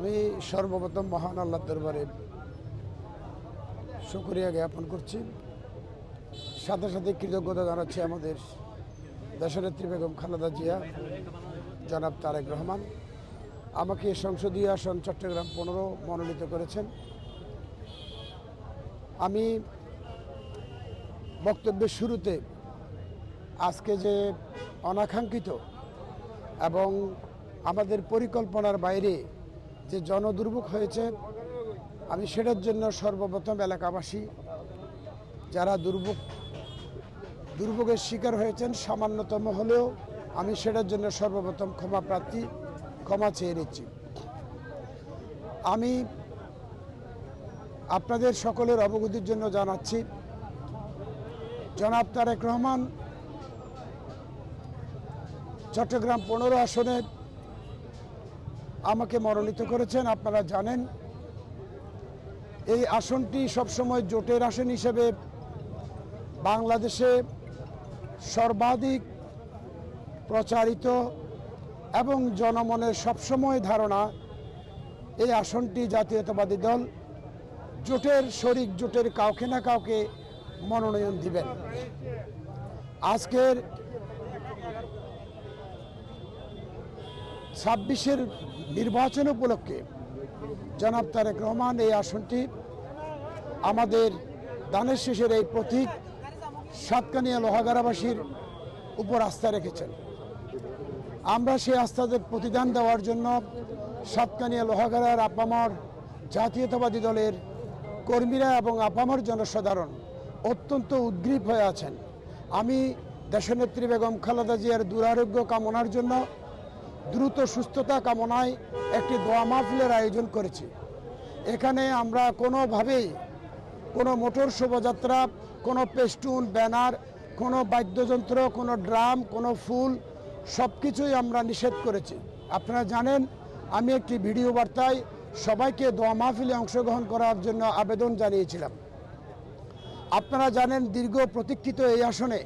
আমি সর্বপ্রথম মহান আল্লাহ দরবারে শুক্রিয়া জ্ঞাপন করছি। সাথে সাথে কৃতজ্ঞতা জানাচ্ছি আমাদের দেশনেত্রী বেগম খালেদা জিয়া, জনাব তারেক রহমান। আমাকে সংসদীয় আসন চট্টগ্রাম পনেরো মনোনীত করেছেন। আমি বক্তব্যের শুরুতে আজকে যে অনাকাঙ্ক্ষিত এবং আমাদের পরিকল্পনার বাইরে যে জনদুর্ভোগ হয়েছে, আমি সেটার জন্য সর্বপ্রথম এলাকাবাসী যারা দুর্ভোগ, দুর্ভোগের শিকার হয়েছেন, সামান্যতম হলেও আমি সেটার জন্য সর্বপ্রথম ক্ষমা প্রার্থী, ক্ষমা চেয়ে নিচ্ছি। আমি আপনাদের সকলের অবগতির জন্য জানাচ্ছি, জনাব তারেক রহমান চট্টগ্রাম পনেরো আসনে আমাকে মনোনীত করেছেন, আপনারা জানেন। এই আসনটি সবসময় জোটের আসন হিসেবে বাংলাদেশে সর্বাধিক প্রচারিত এবং জনমনের সবসময় ধারণা এই আসনটি জাতীয়তাবাদী দল জোটের শরিক জোটের কাউকে না কাউকে মনোনয়ন দিবেন। আজকের ছাব্বিশের নির্বাচন উপলক্ষে জনাব তারেক রহমান এই আসনটি আমাদের দানের শেষের এই প্রতীক সাতকানিয়া লোহাগারাবাসীর উপর আস্থা রেখেছেন। আমরা সেই আস্থাদের প্রতিদান দেওয়ার জন্য সাতকানিয়া লোহাগাড়ার আপামর জাতীয়তাবাদী দলের কর্মীরা এবং আপামর জনসাধারণ অত্যন্ত উদ্গ্রীব হয়ে আছেন। আমি দেশনেত্রী বেগম খালেদা জিয়ার দুরারোগ্য কামনার জন্য দ্রুত সুস্থতা কামনায় একটি দোয়া মাহফিলের আয়োজন করেছি। এখানে আমরা কোনোভাবেই কোনো মোটর শোভাযাত্রা, কোনো পেস্টুন, ব্যানার, কোনো বাদ্যযন্ত্র, কোনো ড্রাম, কোনো ফুল সব কিছুই আমরা নিষেধ করেছি। আপনারা জানেন, আমি একটি ভিডিও বার্তায় সবাইকে দোয়া মাহফিলে অংশগ্রহণ করার জন্য আবেদন জানিয়েছিলাম। আপনারা জানেন, দীর্ঘ প্রতীক্ষিত এই আসনে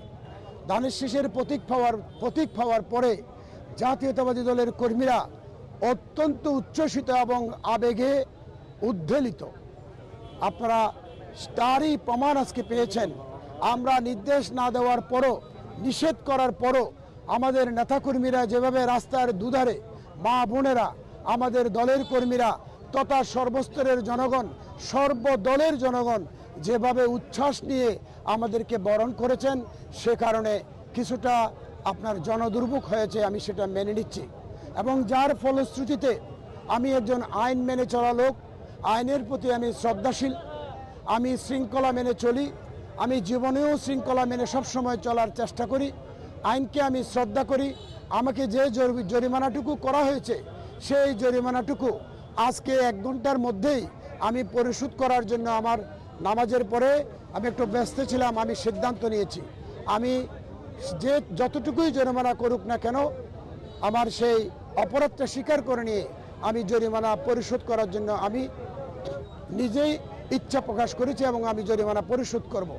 ধানের শীষের প্রতীক পাওয়ার প্রতীক পাওয়ার পরে জাতীয়তাবাদী দলের কর্মীরা অত্যন্ত উচ্ছ্বসিত এবং আবেগে উদ্বেলিত আপনারা তারই প্রমাণ আজকে পেয়েছেন। আমরা নির্দেশ না দেওয়ার পরও, নিষেধ করার পরও আমাদের নেতাকর্মীরা যেভাবে রাস্তার দুধারে মা বোনেরা, আমাদের দলের কর্মীরা তথা সর্বস্তরের জনগণ, সর্বদলের জনগণ যেভাবে উচ্ছ্বাস নিয়ে আমাদেরকে বরণ করেছেন, সে কারণে কিছুটা আপনার জনদুর্ভোগ হয়েছে, আমি সেটা মেনে নিচ্ছি। এবং যার ফলশ্রুতিতে আমি একজন আইন মেনে চলা লোক, আইনের প্রতি আমি শ্রদ্ধাশীল, আমি শৃঙ্খলা মেনে চলি, আমি জীবনেও শৃঙ্খলা মেনে সবসময় চলার চেষ্টা করি, আইনকে আমি শ্রদ্ধা করি, আমাকে যে জরি- জরিমানাটুকু করা হয়েছে, সেই জরিমানাটুকু আজকে এক ঘণ্টার মধ্যেই আমি পরিশোধ করার জন্য আমার নামাজের পরে আমি একটু ব্যস্ত ছিলাম, আমি সিদ্ধান্ত নিয়েছি। আমি যে যতটুকুই জরিমানা করুক না কেন, আমার সেই অপরাধটা স্বীকার করে নিয়ে আমি জরিমানা পরিশোধ করার জন্য আমি নিজেই ইচ্ছা প্রকাশ করেছি এবং আমি জরিমানা পরিশোধ করব।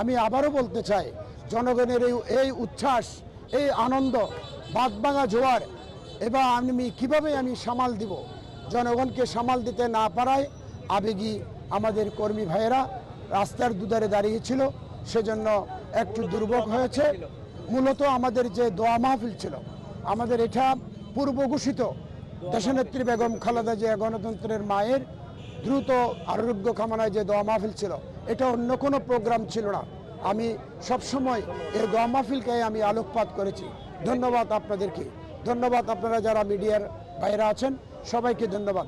আমি আবারও বলতে চাই, জনগণের এই এই উচ্ছ্বাস, এই আনন্দ বাদবাঙা জোয়ার, এবার আমি কীভাবে আমি সামাল দিব জনগণকে সামাল দিতে না পারায় আবেগী আমাদের কর্মী ভাইয়েরা রাস্তার দুধারে দাঁড়িয়েছিল সেজন্য একটু দুর্ভোগ হয়েছে। মূলত আমাদের যে দোয়া মাহফিল ছিল, আমাদের এটা পূর্ব ঘোষিত দেশনেত্রী বেগম খালেদা জিয়া গণতন্ত্রের মায়ের দ্রুত আরোগ্য কামনায় যে দোয়া মাহফিল ছিল, এটা অন্য কোনো প্রোগ্রাম ছিল না। আমি সবসময় এই দোয়া মাহফিলকে আমি আলোকপাত করেছি। ধন্যবাদ আপনাদেরকে। ধন্যবাদ আপনারা যারা মিডিয়ার বাইরে আছেন, সবাইকে ধন্যবাদ।